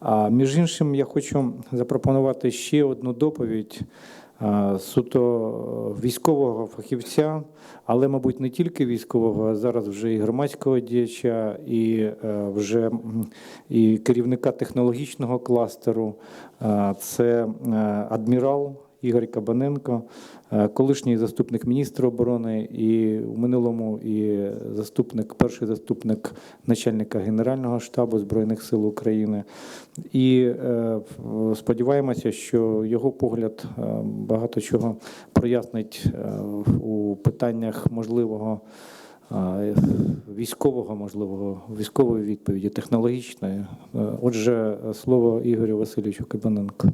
А між іншим, я хочу запропонувати ще одну доповідь а, суто військового фахівця, але, мабуть, не тільки військового, а зараз вже і громадського діяча, і е, вже і керівника технологічного кластеру. А, Це е, адмірал Ігор Кабаненко, е, колишній заступник міністра оборони, і в минулому і заступник, перший заступник начальника Генерального штабу Збройних сил України. І е, сподіваємося, що його погляд е, багато чого прояснить у питаннях можливого. Військового, можливого, військової відповіді, технологічної. Отже, слово Ігорю Васильовичу Кабаненко.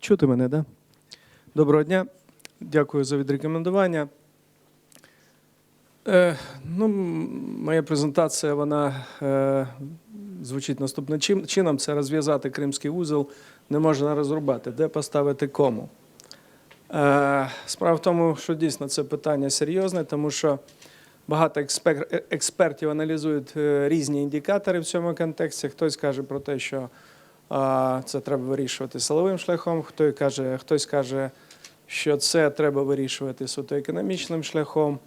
Чути мене, да? Доброго дня. Дякую за відрекомендування. Е, ну, моя презентація вона е, звучить наступним чин- чином: це розв'язати кримський вузол не можна розрубати, де поставити кому. Е, справа в тому, що дійсно це питання серйозне, тому що багато експер- е, експертів аналізують е, різні індикатори в цьому контексті. Хтось каже про те, що Це треба вирішувати силовим шляхом. Хто каже, хтось каже, що це треба вирішувати суто економічним шляхом.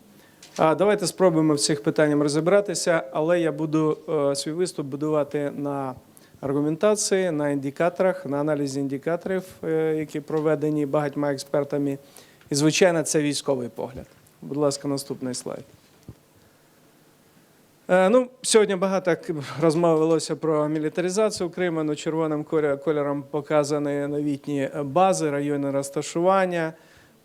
Давайте спробуємо в цих питаннях розібратися, але я буду е, свій виступ будувати на аргументації, на індикаторах, на аналізі індикаторів, е, які проведені багатьма експертами. І, звичайно, це військовий погляд. Будь ласка, наступний слайд. Е, Ну, сьогодні багато к- розмов велося про мілітаризацію Криму. Ну, червоним кольором показані новітні бази, райони розташування,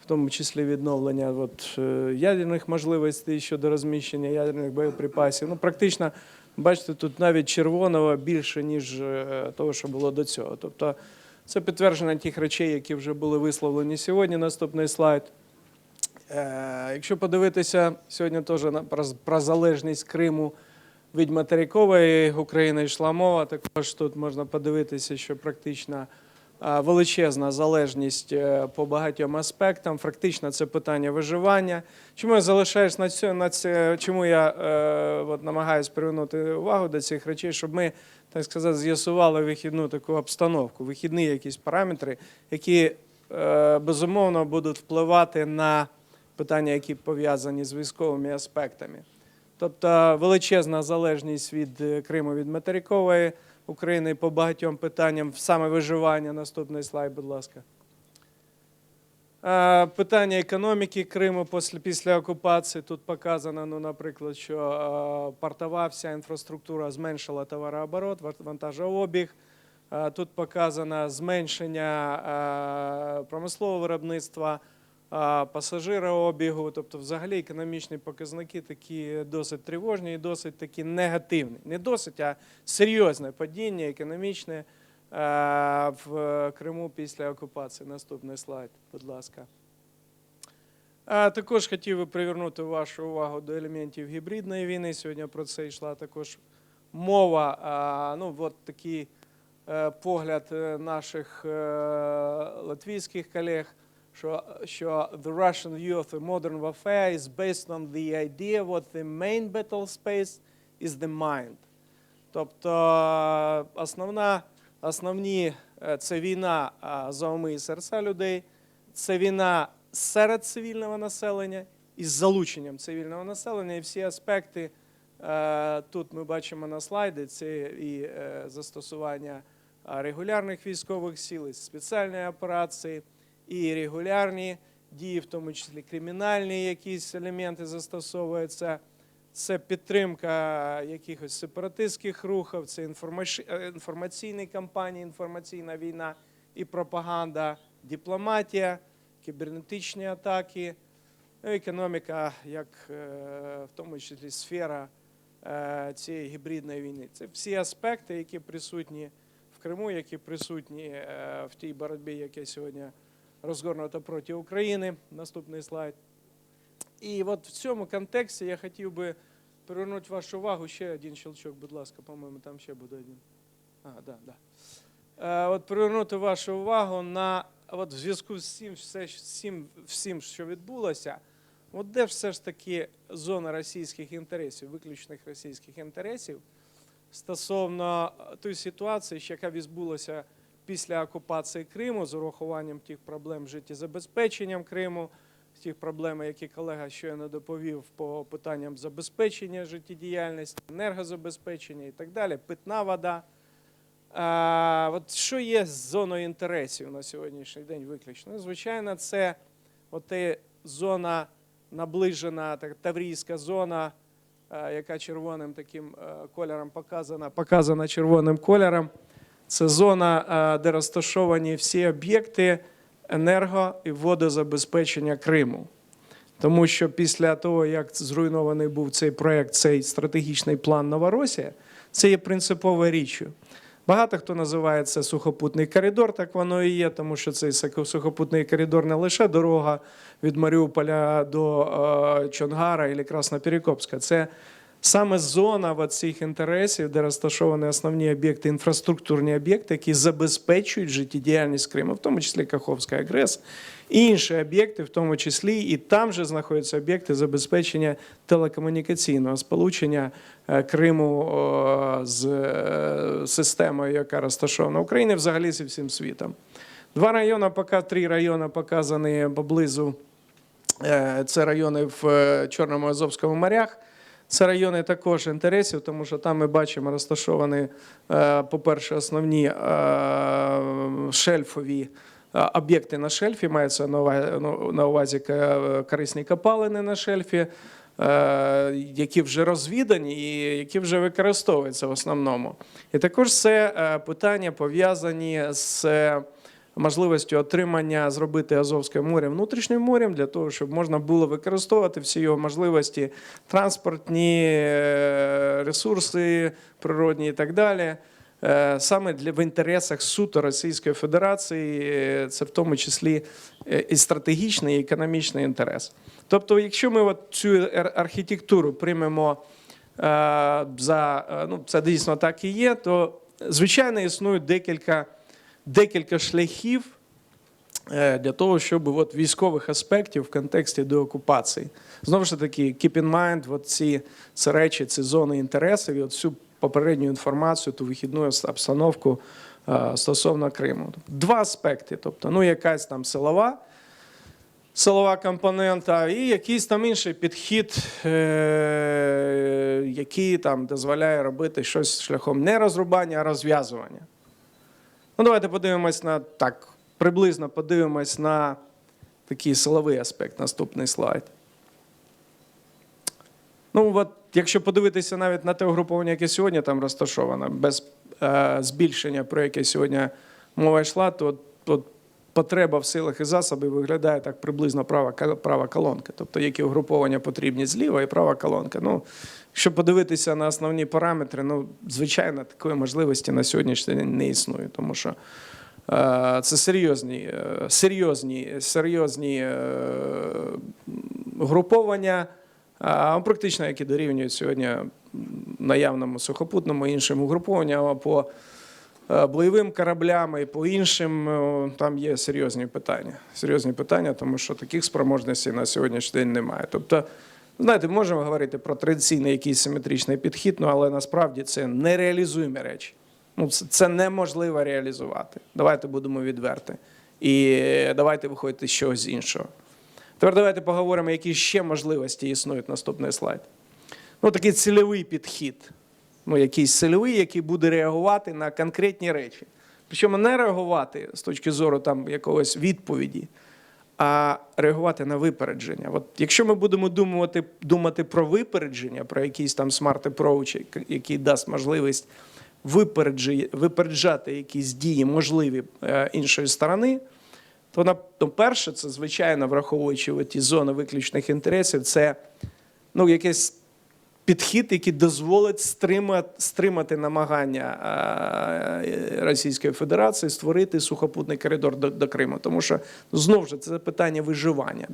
в тому числі відновлення от, е, ядерних можливостей щодо розміщення ядерних боєприпасів. Ну, практично, бачите, тут навіть червоного більше, ніж е, того, що було до цього. Тобто це підтвердження тих речей, які вже були висловлені сьогодні. Наступний слайд. Е, Якщо подивитися сьогодні теж про, залежність Криму від материкової України йшла мова, також тут можна подивитися, що практично е, величезна залежність е, по багатьом аспектам. Фактично, це питання виживання. Чому я залишаюсь на цьому, на це, чому я е, от, намагаюся привернути увагу до цих речей, щоб ми, так сказати, з'ясували вихідну таку обстановку, вихідні якісь параметри, які безумовно будуть впливати на питання, які пов'язані з військовими аспектами. Тобто величезна залежність від е, Криму від материкової України по багатьом питанням, саме виживання. Наступний слайд, будь ласка. Питання економіки Криму після, після окупації. Тут показано, ну, наприклад, що портова вся інфраструктура зменшила товарооборот, вар- вантажообіг. Тут показано зменшення промислового виробництва, пасажирообігу. Тобто, взагалі економічні показники такі досить тривожні і досить такі негативні. Не досить, а серйозне падіння економічне в Криму після окупації. Наступний слайд, будь ласка. Також хотів би привернути вашу увагу до елементів гібридної війни. Сьогодні про це йшла також мова. Ну, от такий е, погляд е, наших е, латвійських колег, що, що the Russian view of the modern warfare is based on the idea what the main battle space is the mind. Тобто е, основна, основні е, це війна е, за уми і серця людей, це війна серед цивільного населення із залученням цивільного населення, і всі аспекти тут ми бачимо на слайді. Це і застосування регулярних військових сил, і спеціальної операції, і регулярні дії, в тому числі кримінальні якісь елементи застосовуються. Це підтримка якихось сепаратистських рухів, це е, інформаційні кампанії, інформаційна війна і пропаганда, дипломатія, кібернетичні атаки, ну, економіка, як е, в тому числі сфера е, цієї гібридної війни. Це всі аспекти, які присутні в Криму, які присутні в тій боротьбі, яка сьогодні розгорнута проти України. Наступний слайд. І от в цьому контексті я хотів би привернути вашу увагу. Ще один щелчок, будь ласка, по-моєму, там ще буде один. А, да, да. Е, от привернути вашу увагу на от в зв'язку з цим, все, всім, всім, що відбулося, от де все ж таки зона російських інтересів, виключних російських інтересів стосовно тої ситуації, яка відбулася після окупації Криму з урахуванням тих проблем життєзабезпеченням Криму, тих проблем, які колега щойно доповів по питанням забезпечення життєдіяльності, енергозабезпечення і так далі, питна вода. А, от що є з зоною інтересів на сьогоднішній день виключно? Ну, Звичайно, це оте зона наближена, так, таврійська зона, е, яка червоним таким е, кольором показана, показана червоним кольором. Це зона, е, де розташовані всі об'єкти енерго і водозабезпечення Криму. Тому що після того, як зруйнований був цей проект, цей стратегічний план Новоросія, це є принциповою річчю. Багато хто називає це сухопутний коридор, так воно і є, тому що цей сухопутний коридор не лише дорога від Маріуполя до е, Чонгара і Красноперекопська. Це саме зона цих інтересів, де розташовані основні об'єкти, інфраструктурні об'єкти, які забезпечують життєдіяльність Криму, в тому числі Каховська АГРЕС, і інші об'єкти, в тому числі, і там же знаходяться об'єкти забезпечення телекомунікаційного сполучення е, Криму з е, системою, яка розташована в Україні, взагалі зі всім світом. Два райони, поки три райони показані поблизу. Е, Це райони в Чорному Азовському морях. Це райони також інтересів, тому що там ми бачимо розташовані, е, по-перше, основні е, шельфові е, об'єкти на шельфі, мається на увазі, ну, корисні копалини на шельфі, які вже розвідані і які вже використовуються в основному. І також це питання пов'язані з можливістю отримання зробити Азовське море внутрішнім морем для того, щоб можна було використовувати всі його можливості, транспортні е, ресурси природні і так далі. е, Саме для в інтересах суто Російської Федерації, е, це в тому числі і стратегічний, і економічний інтерес. Тобто, якщо ми от цю архітектуру приймемо за ну, це дійсно так і є, то звичайно існують декілька декілька шляхів е, для того, щоб от військових аспектів в контексті деокупації. Знову ж таки, keep in mind, от ці це речі, ці зони інтересів, і от всю попередню інформацію, ту вихідну обстановку е, стосовно Криму. Два аспекти: тобто, ну, якась там силова. Силова компонента і якийсь там інший підхід, е, який там дозволяє робити щось шляхом не розрубання, а розв'язування. Ну, давайте подивимось на так, приблизно подивимось на такий силовий аспект. Наступний слайд. Ну, от, якщо подивитися навіть на те угруповання, яке сьогодні там розташоване, без е, збільшення, про яке сьогодні мова йшла, то, то потреба в силах і засобів виглядає так приблизно права, права колонка. Тобто, які угруповання потрібні зліва і права колонка. Ну, якщо подивитися на основні параметри, ну, звичайно, такої можливості на сьогоднішній день не існує, тому що е, це серйозні, е, серйозні, серйозні е, груповання, а практично які дорівнюють сьогодні наявному сухопутному іншим угрупованням, по бойовим кораблям і по іншим е, там є серйозні питання. Серйозні питання, тому що таких спроможностей на сьогоднішній день немає. Тобто, знаєте, можемо говорити про традиційний якийсь симетричний підхід, ну, але насправді це нереалізуємі речі. Ну, це, неможливо реалізувати. Давайте будемо відверті. І давайте виходити з чогось іншого. Тепер давайте поговоримо, які ще можливості існують. Наступний слайд. Ну, такий цільовий підхід. Ну, якийсь цільовий, який буде реагувати на конкретні речі. Причому не реагувати з точки зору там, якогось відповіді, а реагувати на випередження. От якщо ми будемо думати, думати про випередження, про якийсь там смарт approach, який дасть можливість випереджати якісь дії можливі е, іншої сторони, то на то перше, це звичайно, враховуючи ті зони виключних інтересів, це ну, якесь підхід, який дозволить стримати, стримати намагання е, Російської Федерації створити сухопутний коридор до, до Криму. Тому що знову ж це питання виживання.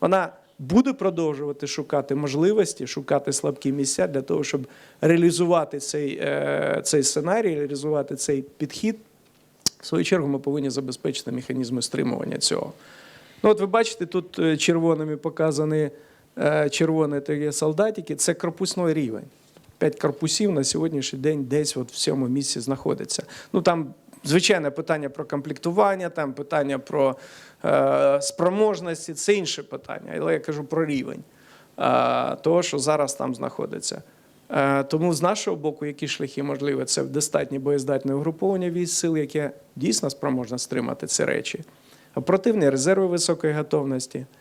Вона буде продовжувати шукати можливості, шукати слабкі місця для того, щоб реалізувати цей, е, цей сценарій, реалізувати цей підхід. В свою чергу ми повинні забезпечити механізми стримування цього. Ну, от ви бачите, тут е, червоними показані червоні такі солдатики. Це корпусний рівень. П'ять корпусів на сьогоднішній день десь от в цьому місці знаходиться. Ну там звичайне питання про комплектування, там питання про е, спроможності, це інше питання. Але я кажу про рівень е, того, що зараз там знаходиться. Е, Тому з нашого боку, які шляхи можливі, це достатньо боєздатне угруповання військ сил, яке дійсно спроможне стримати ці речі. Оперативні резерви високої готовності, а,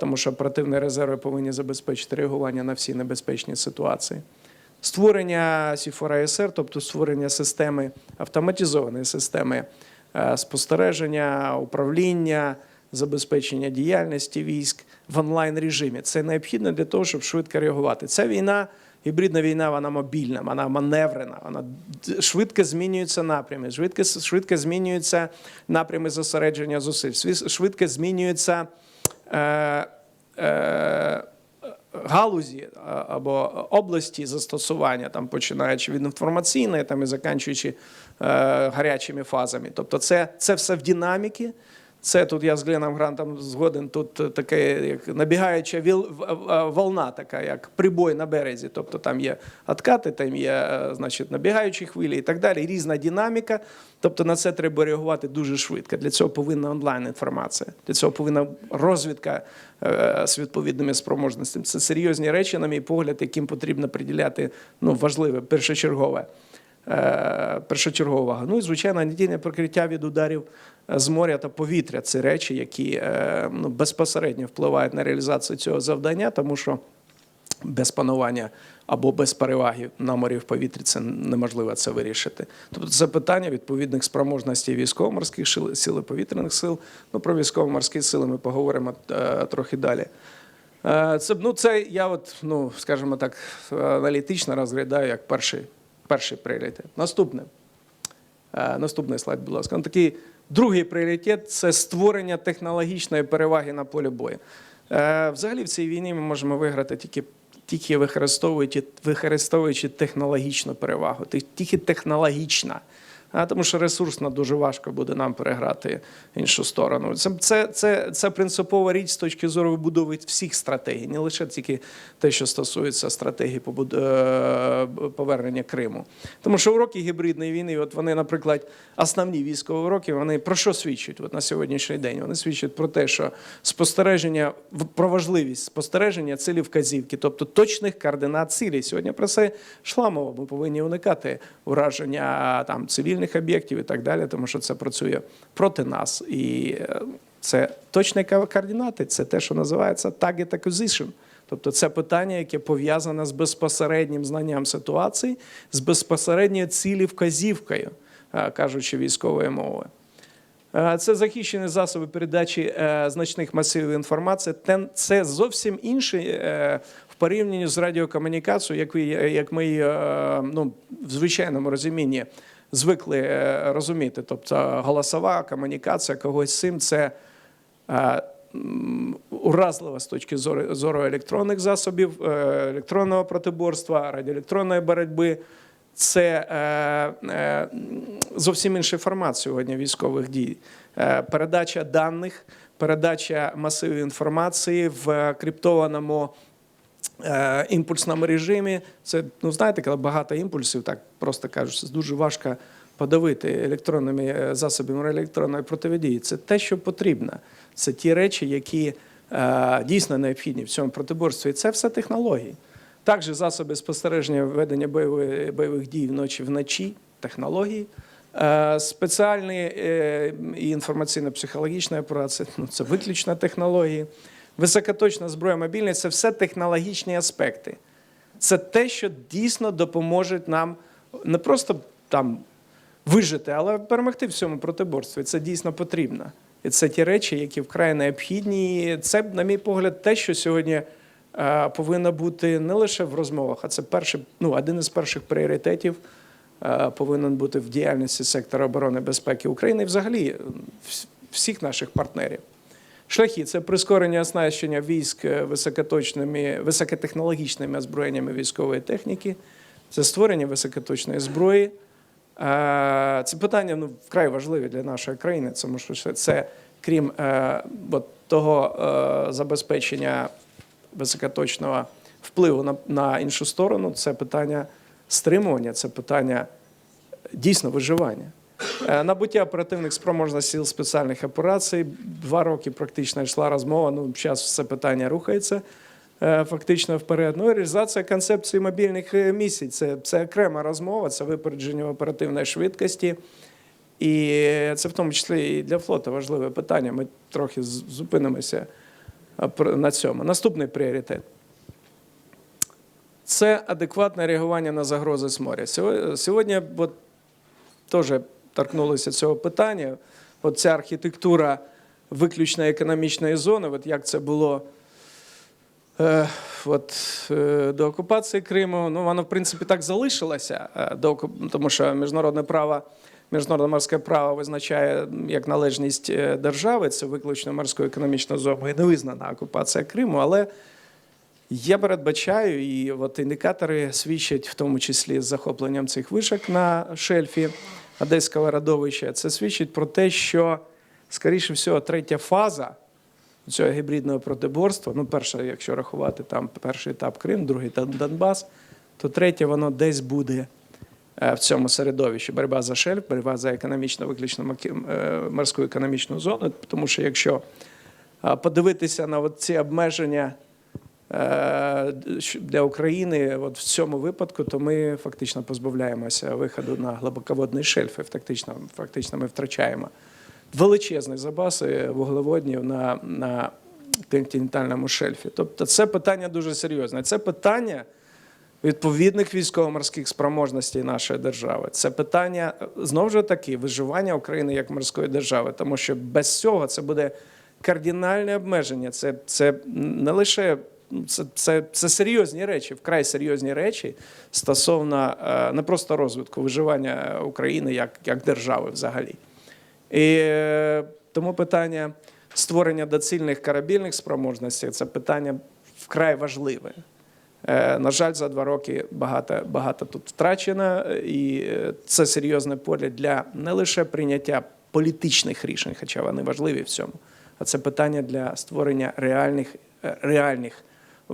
тому що оперативні резерви повинні забезпечити реагування на всі небезпечні ситуації. Створення СІФОР-АСР, тобто створення системи, автоматизованої системи е, спостереження, управління, забезпечення діяльності військ в онлайн режимі. Це необхідно для того, щоб швидко реагувати. Ця війна, гібридна війна, вона мобільна, вона маневрена, вона швидко змінюються напрями, швидко, швидко змінюються напрями зосередження зусиль, швидко змінюються. Е, е, галузі або області застосування, там починаючи від інформаційної, там і заканчуючи е, гарячими фазами. Тобто, це, це все в динаміки. Це тут я з Гленом Грантом згоден. Тут е, таке як набігаюча в- в- волна, така як прибой на березі. Тобто там є откати, там є е, значить, набігаючі хвилі і так далі. Різна динаміка. Тобто на це треба реагувати дуже швидко. Для цього повинна онлайн інформація. Для цього повинна розвідка е, з відповідними спроможностями. Це серйозні речі, на мій погляд, яким потрібно приділяти ну, важливе, першочергове. Е, Першочергова. Ну і звичайно, надійне прикриття від ударів е, з моря та повітря. Це речі, які е, ну, безпосередньо впливають на реалізацію цього завдання, тому що без панування або без переваги на морі в повітрі це неможливо це вирішити. Тобто це питання відповідних спроможностей військово-морських сил, сил повітряних сил. Ну про військово-морські сили ми поговоримо е, трохи далі. Е, Це, ну, це я, от, ну, скажімо так, аналітично розглядаю як перший, перший пріоритет. Наступне. Е, Наступний слайд, будь ласка. Ну, такий другий пріоритет це створення технологічної переваги на полі бою. Е, Взагалі в цій війні ми можемо виграти тільки, тільки використовуючи, використовуючи технологічну перевагу, тільки технологічна. А, тому що ресурсно дуже важко буде нам переграти іншу сторону. Це, це, це, це принципова річ з точки зору вибудови всіх стратегій, не лише тільки те, що стосується стратегії е, повернення Криму. Тому що уроки гібридної війни, от вони, наприклад, основні військові уроки, вони про що свідчать от на сьогоднішній день? Вони свідчать про те, що спостереження про важливість спостереження цілі вказівки, тобто точних координат цілі. Сьогодні про це йшла мова. Ми повинні уникати ураження там цивільних об'єктів і так далі, тому що це працює проти нас. І е, це точні координати, це те, що називається target acquisition. Тобто це питання, яке пов'язане з безпосереднім знанням ситуації, з безпосередньою цілі вказівкою, е, кажучи військовою мовою. Е, Це захищені засоби передачі значних масивів інформації. Це зовсім інше в порівнянні з радіокомунікацією, як, ви, як ми ну, в звичайному розумінні звикли е, розуміти. Тобто голосова комунікація когось з цим це е, уразлива з точки зору, зору електронних засобів, е, електронного протиборства, радіоелектронної боротьби. Це е, е, зовсім інший формат сьогодні військових дій. Е, передача даних, передача масивів інформації в криптованому імпульсному режимі. Це, ну знаєте, коли багато імпульсів, так просто кажуть, це дуже важко подавити електронними е, засобами електронної протидії. Це те, що потрібно. Це ті речі, які е, дійсно необхідні в цьому протиборстві. І це все технології. Також засоби спостереження ведення бойових, бойових дій вночі вночі, технології. Е, Спеціальні е, і інформаційно-психологічні операції ну, це виключно технології. Високоточна зброя мобільна це все технологічні аспекти. Це те, що дійсно допоможе нам не просто там вижити, але перемогти в цьому протиборстві. Це дійсно потрібно. І це ті речі, які вкрай необхідні. І це, на мій погляд, те, що сьогодні е, повинна бути не лише в розмовах, а це перший, ну, один із перших пріоритетів е, повинен бути в діяльності сектора оборони безпеки України і взагалі всіх наших партнерів. Шляхи це прискорення оснащення військ е, високоточними, високотехнологічними озброєннями військової техніки, це створення високоточної зброї. Це питання ну, вкрай важливі для нашої країни, тому що це, це крім е, от того е, забезпечення високоточного впливу на, на іншу сторону, це питання стримування, це питання дійсно виживання. Е, Набуття оперативних спроможностей сил спеціальних операцій. Два роки практично йшла розмова. Ну, зараз все питання рухається е, фактично вперед. Ну і реалізація концепції мобільних е, місій. Це, це окрема розмова, це випередження оперативної швидкості. І це в тому числі і для флоту важливе питання. Ми трохи зупинимося на цьому. Наступний пріоритет. Це адекватне реагування на загрози з моря. Сьогодні от, теж торкнулися цього питання. От ця архітектура виключно економічної зони, от як це було е, от, е, до окупації Криму, ну воно в принципі так залишилося, е, до, тому що міжнародне право, міжнародне морське право визначає як належність е, держави, це виключно морською економічною зоною, і не визнана окупація Криму, але я передбачаю, і от індикатори свідчать, в тому числі з захопленням цих вишок на шельфі Одеського родовища. Це свідчить про те, що, скоріше всього, третя фаза цього гібридного протиборства, ну, перша, якщо рахувати, там перший етап Крим, другий етап Донбас, то третє воно десь буде е, в цьому середовищі. Боротьба за шельф, боротьба за економічно виключно е, морську економічну зону. Тому що якщо е, подивитися на ці обмеження для України от в цьому випадку, то ми фактично позбавляємося виходу на глибоководний шельф. І Фактично, фактично ми втрачаємо величезні запаси вуглеводнів на, на континентальному шельфі. Тобто це питання дуже серйозне. Це питання відповідних військово-морських спроможностей нашої держави. Це питання знову ж таки виживання України як морської держави, тому що без цього це буде кардинальне обмеження. Це, це не лише це, це, це серйозні речі, вкрай серйозні речі стосовно е, не просто розвитку виживання України як, як держави взагалі. І е, тому питання створення доцільних корабельних спроможностей це питання вкрай важливе. Е, На жаль, за два роки багато, багато тут втрачено, і це серйозне поле для не лише прийняття політичних рішень, хоча вони важливі в цьому, а це питання для створення реальних, реальних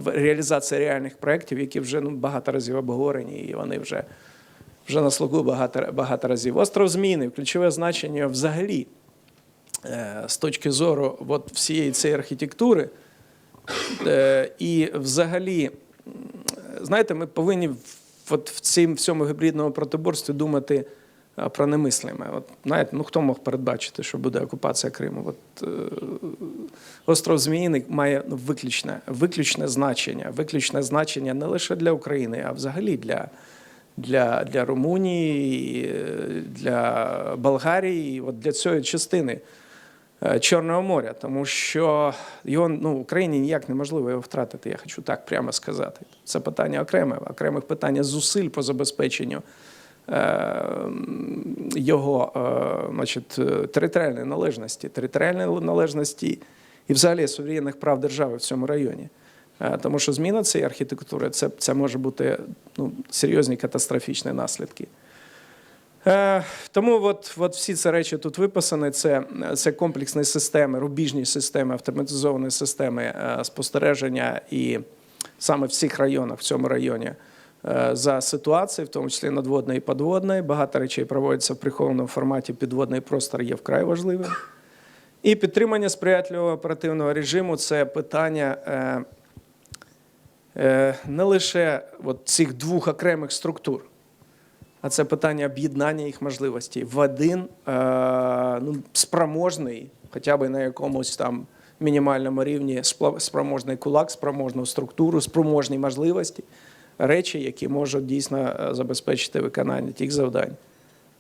реалізації реальних проєктів, які вже ну, багато разів обговорені, і вони вже вже на слугу багато, багато разів. Остров Зміни, ключове значення взагалі е, з точки зору от всієї цієї архітектури. Е, І взагалі, знаєте, ми повинні от в цьому гібридному протиборстві думати про немислиме. От, знаєте, ну хто мог передбачити, що буде окупація Криму? От, е, остров Зміїний має ну, виключне, виключне значення, виключне значення не лише для України, а взагалі для, для, для Румунії, для Болгарії, от для цієї частини. е, Чорного моря, тому що його ну, Україні ніяк неможливо його втратити. Я хочу так прямо сказати. Це питання окреме, окремих питання зусиль по забезпеченню його е, значить, е, територіальної належності, територіальної належності і взагалі суверенних прав держави в цьому районі. Е, Тому що зміна цієї архітектури це, це може бути ну, серйозні катастрофічні наслідки. Е, Тому от, от всі ці речі тут виписані. Це, це комплексні системи, рубіжні системи, автоматизовані системи е, спостереження і саме в цих районах, в цьому районі, е, за ситуацією, в тому числі надводної і подводної. Багато речей проводяться в прихованому форматі. Підводний простор є вкрай важливим. І підтримання сприятливого оперативного режиму це питання е, е, не лише от цих двох окремих структур, а це питання об'єднання їх можливостей в один е, ну, спроможний, хоча б на якомусь там мінімальному рівні спроможний кулак, спроможну структуру, спроможні можливості, речі, які можуть дійсно е, забезпечити виконання тих завдань,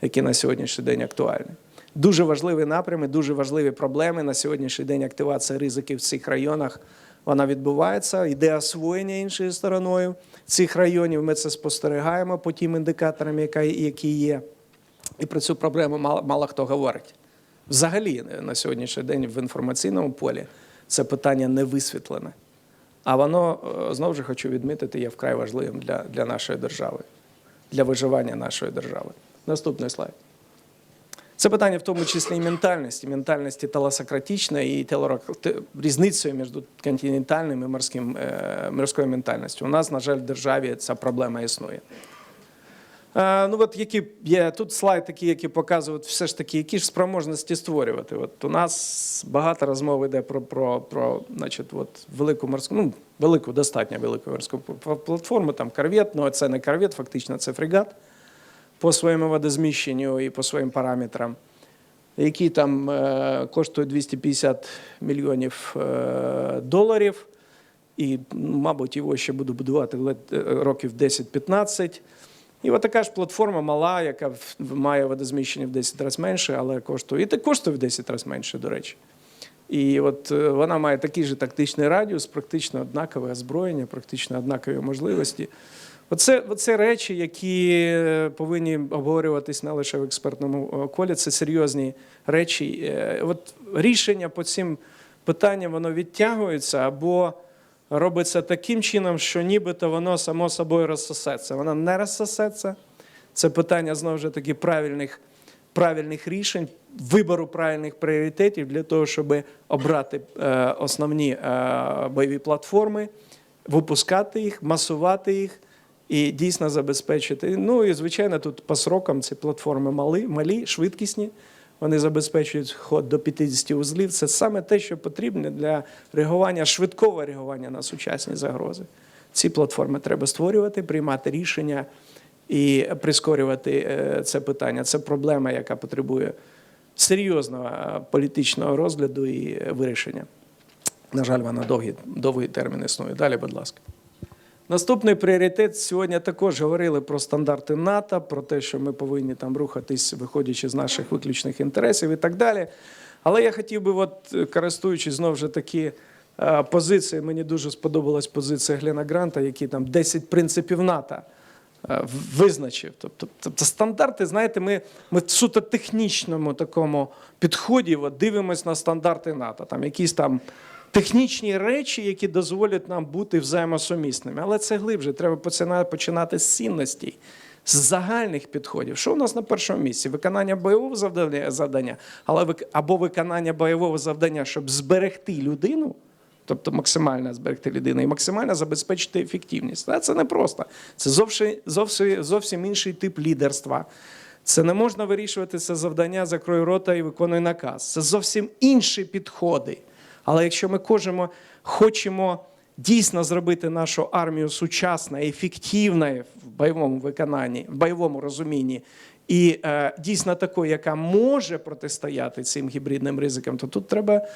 які на сьогоднішній день актуальні. Дуже важливі напрями, дуже важливі проблеми на сьогоднішній день активація ризиків в цих районах вона відбувається, йде освоєння іншою стороною цих районів. Ми це спостерігаємо по тим індикаторам, які є. І про цю проблему мало, мало хто говорить. Взагалі, на сьогоднішній день в інформаційному полі це питання не висвітлене. А воно, е, знову ж хочу відмітити, є вкрай важливим для, для нашої держави, для виживання нашої держави. Наступний слайд. Це питання в тому числі і ментальності, ментальності телесократичної і телорок- різницею між континентальним і морським, е, морською ментальністю. У нас, на жаль, в державі ця проблема існує. Е, Ну, от які є тут слайд такі, які показують все ж таки, які ж спроможності створювати. От у нас багато розмов йде про, про, про значить, от велику морську, ну, велику, достатньо велику морську платформу, там корвет, ну це не корвет, фактично це фрегат по своєму водозміщенню і по своїм параметрам, який там е, коштує 250 мільйонів е, доларів. І, мабуть, його ще буду будувати е, років 10-15. І от така ж платформа мала, яка має водозміщення в 10 разів менше, але коштує. І так коштує в 10 разів менше, до речі. І от е, вона має такий же тактичний радіус, практично однакове озброєння, практично однакові можливості. Оце, оце речі, які е, повинні обговорюватись не лише в експертному е, колі, це серйозні речі. От рішення по цим питанням воно відтягується або робиться таким чином, що нібито воно само собою розсосеться. Воно не розсосеться. Це питання знову ж таки правильних, правильних рішень, вибору правильних пріоритетів для того, щоб обрати е, основні е, бойові платформи, випускати їх, масувати їх і дійсно забезпечити. Ну і звичайно, тут по срокам ці платформи малі, малі швидкісні. Вони забезпечують ход до 50 узлів. Це саме те, що потрібно для реагування, швидкого реагування на сучасні загрози. Ці платформи треба створювати, приймати рішення і прискорювати е, це питання. Це проблема, яка потребує серйозного е, політичного розгляду і е, вирішення. На жаль, вона довгий, довгий термін існує. Далі, будь ласка. Наступний пріоритет сьогодні також говорили про стандарти НАТО, про те, що ми повинні там рухатись, виходячи з наших виключних інтересів і так далі. Але я хотів би, от, користуючись знову ж таки е, позиції, мені дуже сподобалась позиція Глена Гранта, який там 10 принципів НАТО е, визначив. Тобто, тобто стандарти, знаєте, ми, ми в суто технічному такому підході от, дивимось на стандарти НАТО. Там якісь там технічні речі, які дозволять нам бути взаємосумісними. Але це глибше. Треба починати з цінностей, з загальних підходів. Що у нас на першому місці? Виконання бойового завдання, але або виконання бойового завдання, щоб зберегти людину. Тобто максимально зберегти людину і максимально забезпечити ефективність. Це не просто. Це зовсім, зовсім, зовсім інший тип лідерства. Це не можна вирішувати це завдання, закрой рота і виконуй наказ. Це зовсім інші підходи. Але якщо ми кожемо, хочемо дійсно зробити нашу армію сучасною, ефективною в бойовому виконанні, в бойовому розумінні, і е, дійсно такою, яка може протистояти цим гібридним ризикам, то тут треба,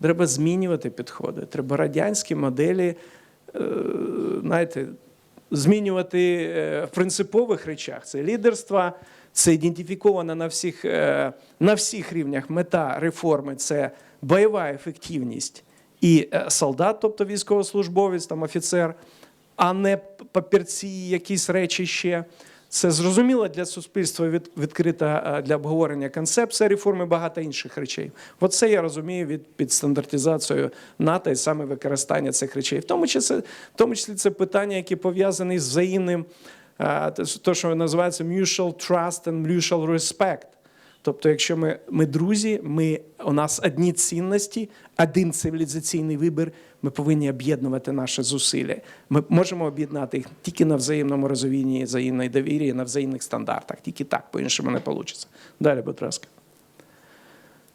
треба змінювати підходи. Треба радянські моделі, е, знаєте, змінювати е, в принципових речах. Це лідерство, це ідентифікована на всіх, е, на всіх рівнях мета реформи це бойова ефективність і е, солдат, тобто військовослужбовець, там офіцер, а не папірці, якісь речі ще. Це зрозуміло для суспільства від, відкрита е, для обговорення концепція реформи, багато інших речей. Оце я розумію від під стандартизацією НАТО і саме використання цих речей. В тому числі, в тому числі це питання, які пов'язані з взаємним, те, то, що називається mutual trust and mutual respect. Тобто, якщо ми, ми друзі, ми, у нас одні цінності, один цивілізаційний вибір, ми повинні об'єднувати наші зусилля. Ми можемо об'єднати їх тільки на взаємному розумінні, взаємної довір'ї, на взаємних стандартах. Тільки так, по-іншому не вийде. Далі, будь ласка.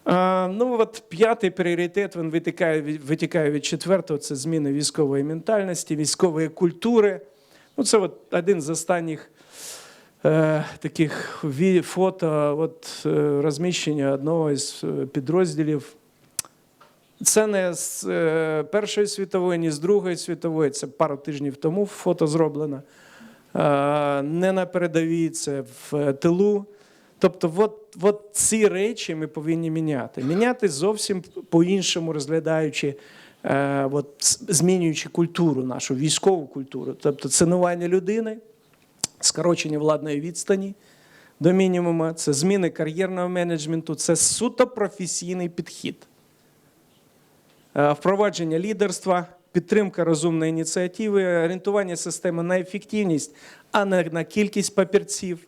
А, ну, от п'ятий пріоритет він витікає витікає від четвертого це зміни військової ментальності, військової культури. Ну, це от один з останніх е, таких фото от, е, розміщення одного із е, підрозділів. Це не з е, Першої світової, ні з Другої світової. Це пару тижнів тому фото зроблено. Е, не на передовій, це в е, тилу. Тобто, от, от ці речі ми повинні міняти. Міняти зовсім по-іншому, розглядаючи от, змінюючи культуру, нашу військову культуру, тобто цінування людини, скорочення владної відстані до мінімуму, це зміни кар'єрного менеджменту, це суто професійний підхід. Е, Впровадження лідерства, підтримка розумної ініціативи, орієнтування системи на ефективність, а не на кількість папірців.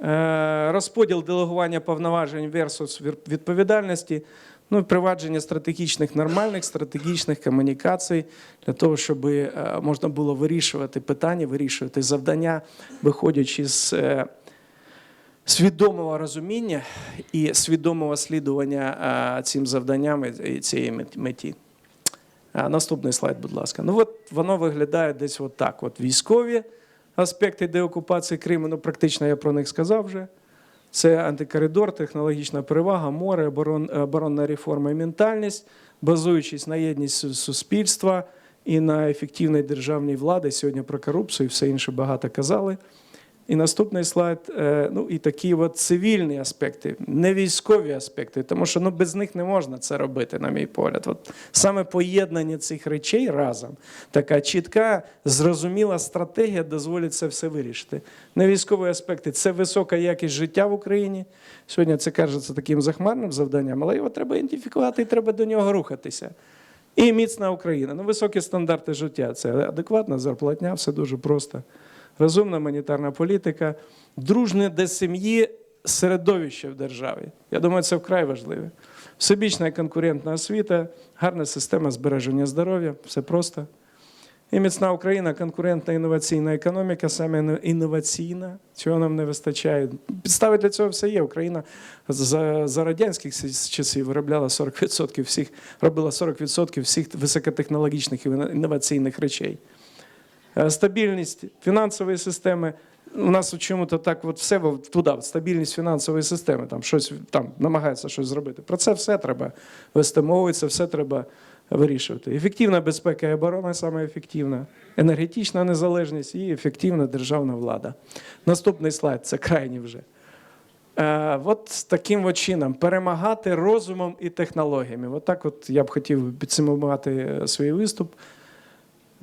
Е, Розподіл делегування повноважень versus відповідальності, ну і впровадження стратегічних нормальних стратегічних комунікацій для того, щоб е, можна було вирішувати питання, вирішувати завдання, виходячи з е, свідомого розуміння і свідомого слідування е, цим завданням і цієї меті. Наступний слайд, будь ласка. Ну от воно виглядає десь от так. От військові аспекти деокупації Криму, ну практично я про них сказав вже. Це антикоридор, технологічна перевага, море, оборон, оборонна реформа і ментальність, базуючись на єдність суспільства і на ефективній державній владі. Сьогодні про корупцію і все інше багато казали. І наступний слайд, е, ну і такі от цивільні аспекти, не військові аспекти, тому що ну, без них не можна це робити, на мій погляд. От саме поєднання цих речей разом, така чітка, зрозуміла стратегія дозволить це все вирішити. Не військові аспекти це висока якість життя в Україні. Сьогодні це кажеться таким захмарним завданням, але його треба ідентифікувати і треба до нього рухатися. І міцна Україна. Ну, високі стандарти життя. Це адекватна зарплатня, все дуже просто. Розумна монетарна політика, дружне до сім'ї середовище в державі. Я думаю, це вкрай важливе. Всебічна конкурентна освіта, гарна система збереження здоров'я, все просто. І міцна Україна, конкурентна інноваційна економіка, саме інноваційна, цього нам не вистачає. Підстави для цього все є. Україна за, за радянських часів виробляла 40% всіх, робила 40% всіх високотехнологічних і інноваційних речей. Е, Стабільність фінансової системи. У нас чому-то так от все туди, стабільність фінансової системи, там щось там намагається щось зробити. Про це все треба вести мову, це все треба вирішувати. Ефективна безпека і оборона саме ефективна, енергетична незалежність і ефективна державна влада. Наступний слайд це крайній вже. Е, от таким от чином перемагати розумом і технологіями. От от я б хотів підсумувати е, свій виступ.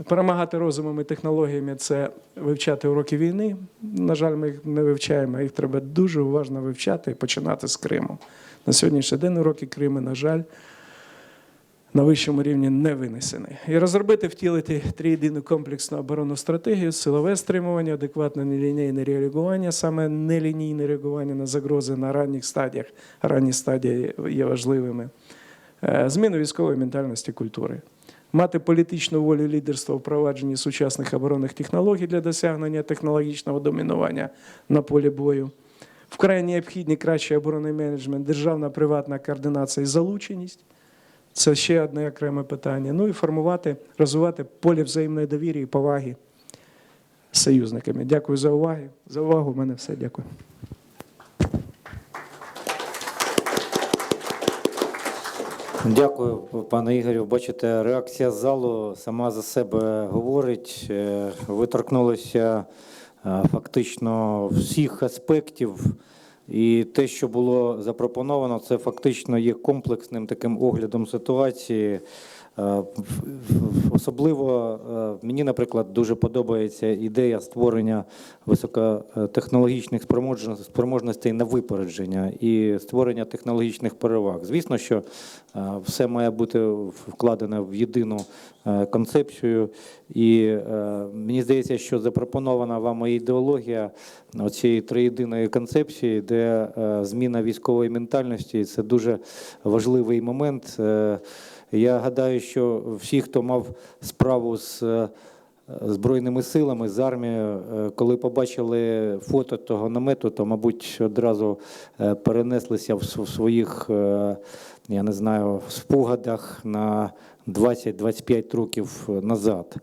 Перемагати розумом і технологіями це вивчати уроки війни. На жаль, ми їх не вивчаємо. Їх треба дуже уважно вивчати і починати з Криму. На сьогоднішній день уроки Криму, на жаль, на вищому рівні не винесені. І розробити, втілити триєдину комплексну оборонну стратегію, силове стримування, адекватне нелінійне реагування, саме нелінійне реагування на загрози на ранніх стадіях. Ранні стадії є важливими. Е, Зміну військової ментальності культури. Мати політичну волю лідерства в впровадженні сучасних оборонних технологій для досягнення технологічного домінування на полі бою. Вкрай необхідний кращий оборонний менеджмент, державна приватна координація і залученість. Це ще одне окреме питання. Ну і формувати, розвивати поле взаємної довіри і поваги з союзниками. Дякую за увагу. За увагу. У мене все. Дякую. Дякую, пане Ігорю. Бачите, реакція залу сама за себе говорить. Е, Ви торкнулися е, фактично всіх аспектів. І те, що було запропоновано, це фактично є комплексним таким оглядом ситуації. Е, Особливо е, мені, наприклад, дуже подобається ідея створення високотехнологічних спроможностей на випередження і створення технологічних переваг. Звісно, що е, все має бути вкладено в єдину концепцію. І мені здається, що запропонована вами ідеологія цієї триєдиної концепції, де зміна військової ментальності це дуже важливий момент. Я гадаю, що всі, хто мав справу з е, Збройними силами, з армією, е, коли побачили фото того намету, то, мабуть, одразу е, перенеслися в своїх, я не знаю, спогадах на 20-25 років назад.